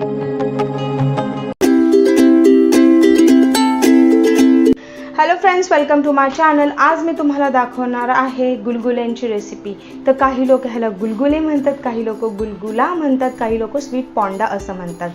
Hello friends welcome to my channel आज मी तुम्हाला दाखवणार आहे गुलगुल्यांची रेसिपी तर काही लोक ह्याला गुलगुले म्हणतात काही लोक गुलगुला म्हणतात काही लोक स्वीट पॉन्डा असं म्हणतात.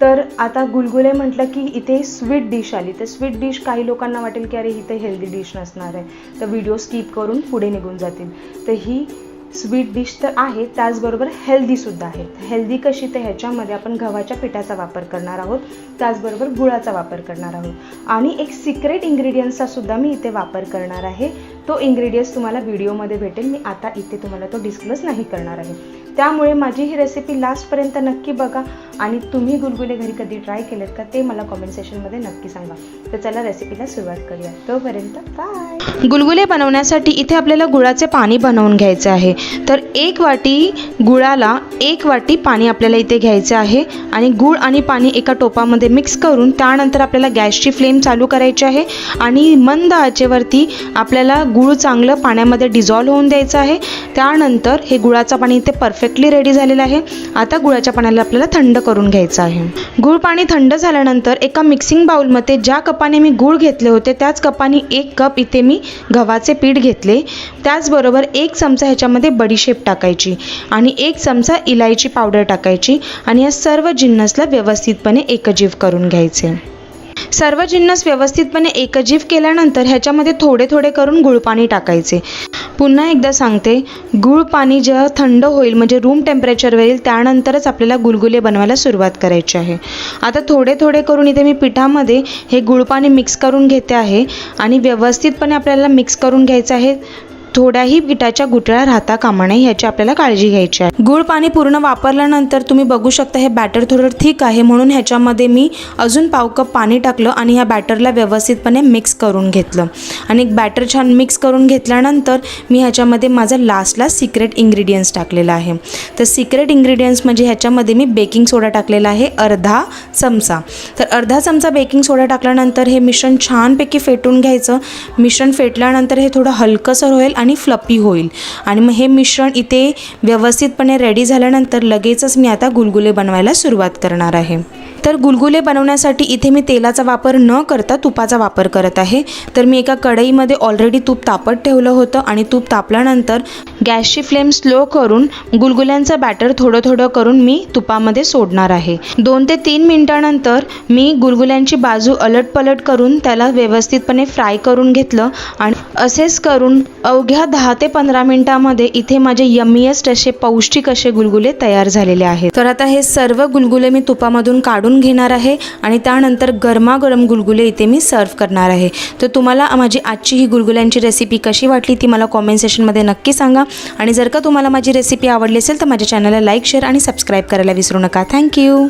तर आता गुलगुले म्हटलं की इथे स्वीट डिश आली. तर स्वीट डिश काही लोकांना वाटेल की अरे इथे हेल्दी डिश नसणार आहे. तर व्हिडिओ स्किप करून पुढे निघून जातील. तर ही स्वीट डिश तर आहे त्याचबरोबर हेल्दीसुद्धा आहे. हेल्दी कशी तर ह्याच्यामध्ये आपण गव्हाच्या पिठाचा वापर करणार आहोत त्याचबरोबर गुळाचा वापर करणार आहोत. आणि एक सिक्रेट इंग्रेडियंट्सचा सुद्धा मी इथे वापर करणार आहे. तो इंग्रेडियंट्स तुम्हाला व्हिडिओमध्ये भेटेल. मी आता इथे तुम्हाला तो डिस्क्लोज नाही करणार आहे. त्यामुळे माझी ही रेसिपी लास्टपर्यंत नक्की बघा आणि तुम्ही गुलगुले घरी कधी ट्राय केलेत का ते मला कॉमेंट सेशनमध्ये नक्की सांगा. तर चला रेसिपीला सुरुवात करूया. तोपर्यंत बाय गुलगुले बनवण्यासाठी इथे आपल्याला गुळाचे पाणी बनवून घ्यायचे आहे. तर एक वाटी गुळाला एक वाटी पाणी आपल्याला इथे घ्यायचं आहे आणि गुळ आणि पाणी एका टोपामध्ये मिक्स करून त्यानंतर आपल्याला गॅसची फ्लेम चालू करायची आहे आणि मंद आचेवरती आपल्याला गूळ चांगलं पाण्यामध्ये डिझॉल्व होऊन द्यायचं आहे. त्यानंतर हे गुळाचं पाणी इथे परफेक्टली रेडी झालेलं आहे. आता गुळाच्या पाण्याला आपल्याला थंड करून घ्यायचं आहे. गुळ पाणी थंड झाल्यानंतर एका मिक्सिंग बाउलमध्ये ज्या कपाने मी गूळ घेतले होते त्याच कपाने एक कप इथे मी गव्हाचे पीठ घेतले. त्याचबरोबर एक चमचा ह्याच्यामध्ये बडीशेप टाकायची आणि एक चमचा इलायची पावडर टाकायची आणि या सर्व जिन्नसला व्यवस्थितपणे एकजीव करून घ्यायचे. सर्व जिन्नस व्यवस्थितपणे एकजीव केल्यानंतर ह्याच्यामध्ये थोडे थोडे करून गुळपाणी टाकायचे. पुन्हा एकदा सांगते गुळ पाणी जेव्हा थंड होईल म्हणजे रूम टेम्परेचरवर येईल त्यानंतरच आपल्याला गुलगुले बनवायला सुरुवात करायची आहे. आता थोडे थोडे करून इथे मी पिठामध्ये हे गुळपाणी मिक्स करून घेते आहे आणि व्यवस्थितपणे आपल्याला मिक्स करून घ्यायचं आहे. थोड्याही पिठाच्या गुटळ्या राहता कामा नये ह्याची आपल्याला काळजी घ्यायची आहे. गुळ पाणी पूर्ण वापरल्यानंतर तुम्ही बघू शकता हे बॅटर थोडं ठीक आहे म्हणून ह्याच्यामध्ये मी अजून पाव कप पाणी टाकलं आणि ह्या बॅटरला व्यवस्थितपणे मिक्स करून घेतलं. आणि एक बॅटर छान मिक्स करून घेतल्यानंतर मी ह्याच्यामध्ये माझं लास्टला सिक्रेट इंग्रेडियंट्स टाकलेलं आहे. तर सिक्रेट इंग्रेडियंट्स म्हणजे ह्याच्यामध्ये मी बेकिंग सोडा टाकलेला आहे अर्धा चमचा. तर अर्धा चमचा बेकिंग सोडा टाकल्यानंतर हे मिश्रण छानपैकी फेटून घ्यायचं. मिश्रण फेटल्यानंतर हे थोडं हलकंसर होईल आणि फ्लपी होईल. आणि मग हे मिश्रण इथे व्यवस्थितपणे रेडी झाल्यानंतर लगेचच मी आता गुलगुले बनवायला सुरुवात करणार आहे. तर गुलगुले बनवण्यासाठी इथे मी तेलाचा वापर न करता तुपाचा वापर करत आहे. तर मी एका कढईमध्ये ऑलरेडी तूप तापत ठेवलं होतं आणि तूप तापल्यानंतर गॅसची फ्लेम स्लो करून गुलगुल्यांचं बॅटर थोडं थोडं करून मी तुपामध्ये सोडणार आहे. दोन ते तीन मिनटानंतर मी गुलगुल्यांची बाजू अलट पलट करून त्याला व्यवस्थितपणे फ्राय करून घेतलं आणि असेच करून अवघ्या दहा ते पंधरा मिनटामध्ये इथे माझे यमियस्ट असे पौष्टिक असे गुलगुले तयार झालेले आहेत. तर आता हे सर्व गुलगुले मी तुपामधून काढून घेणार आहे आणि त्यानंतर गरमागरम गुलगुले इथे मी सर्व करणार आहे. तर तुम्हाला माझी आजची ही गुलगुल्यांची रेसिपी कशी वाटली ती मला कॉमेंट सेशनमध्ये नक्की सांगा. आणि जर का तुम्हाला माझी रेसिपी आवडली असेल तर माझ्या चॅनलला लाईक शेअर आणि सबस्क्राईब करायला विसरू नका. थँक्यू